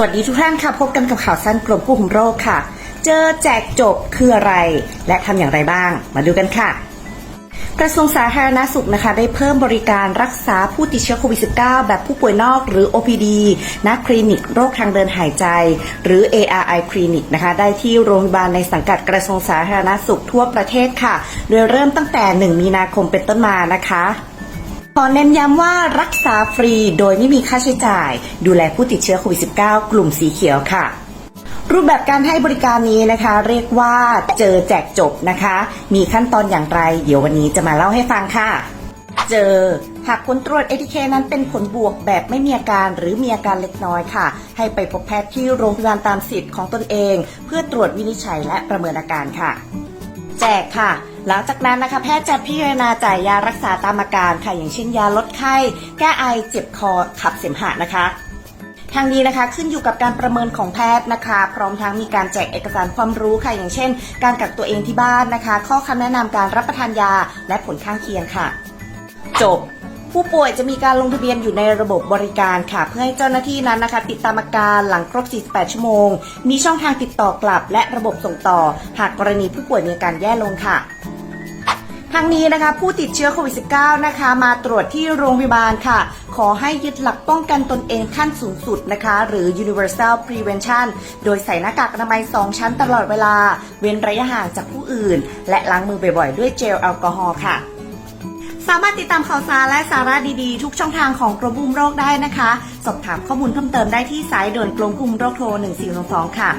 วัสดีทุกท่านค่ะ พบกันกับข่าวสั้นกลมผู้คุมโรคค่ะ เจอแจกจบคืออะไร และทำอย่างไรบ้าง มาดูกันค่ะ กระทรวงสาธารณสุขนะคะ ได้เพิ่มบริการรักษาผู้ติดเชื้อโควิด -19 แบบผู้ป่วยนอกหรือ OPD ณคลินิกโรคทางเดินหายใจ หรือ ARI คลินิกนะคะ ได้ที่โรงพยาบาลในสังกัดกระทรวงสาธารณสุขทั่วประเทศค่ะ โดยเริ่มตั้งแต่ 1 มีนาคมเป็นต้นมานะคะ ขอเน้นย้ำว่ารักษาฟรีโดยไม่มีค่าใช้จ่าย ดูแลผู้ติดเชื้อโควิด -19 กลุ่มสีเขียวค่ะ รูปแบบการให้บริการนี้นะคะ เรียกว่าเจอแจกจบนะคะ มีขั้นตอนอย่างไร เดี๋ยววันนี้จะมาเล่าให้ฟังค่ะ เจอหากผลตรวจ ATK นั้นเป็นผลบวกแบบไม่มีอาการหรือมีอาการเล็กน้อยค่ะ ให้ไปพบแพทย์ที่โรงพยาบาลตามสิทธิ์ของตนเอง เพื่อตรวจวินิจฉัยและประเมินอาการค่ะ แจกค่ะ หลังจากนั้นนะคะแพทย์จะพิจารณาจ่ายยารักษาตามอาการค่ะ อย่างเช่นยาลดไข้ แก้ไอเจ็บคอขับเสมหะนะคะทางนี้นะคะขึ้นอยู่กับการประเมินของแพทย์นะคะ พร้อมทั้งมีการแจกเอกสารความรู้ค่ะ อย่างเช่น การกักตัวเองที่บ้านนะคะ ข้อคำแนะนำการรับประทานยาและผลข้างเคียงค่ะ จบ ผู้ป่วยจะมีการลงทะเบียนอยู่ในระบบบริการค่ะ เพื่อให้เจ้าหน้าที่นั้นนะคะ ติดตามอาการหลังครบ 48 ชั่วโมง มีช่องทางติดต่อกลับ และระบบส่งต่อ หากกรณีผู้ป่วยมีอาการแย่ลงค่ะทั้งนี้นะคะผู้ติดเชื้อโควิด -19 นะคะ มาตรวจที่โรงพยาบาลค่ะ ขอให้ยึดหลักป้องกันตนเองขั้นสูงสุดนะคะ หรือ universal prevention โดยใส่หน้ากากอนามัย 2 ชั้นตลอดเวลา เว้นระยะห่างจากผู้อื่น และล้างมือบ่อยๆ ด้วยเจลแอลกอฮอล์ค่ะ สามารถติดตามข่าวสารและสาระดีๆ ทุกช่องทางของกรมควบคุมโรคได้นะคะ สอบถามข้อมูลเพิ่มเติมได้ที่สายด่วนกรมควบคุมโรคโทร 1422ค่ะ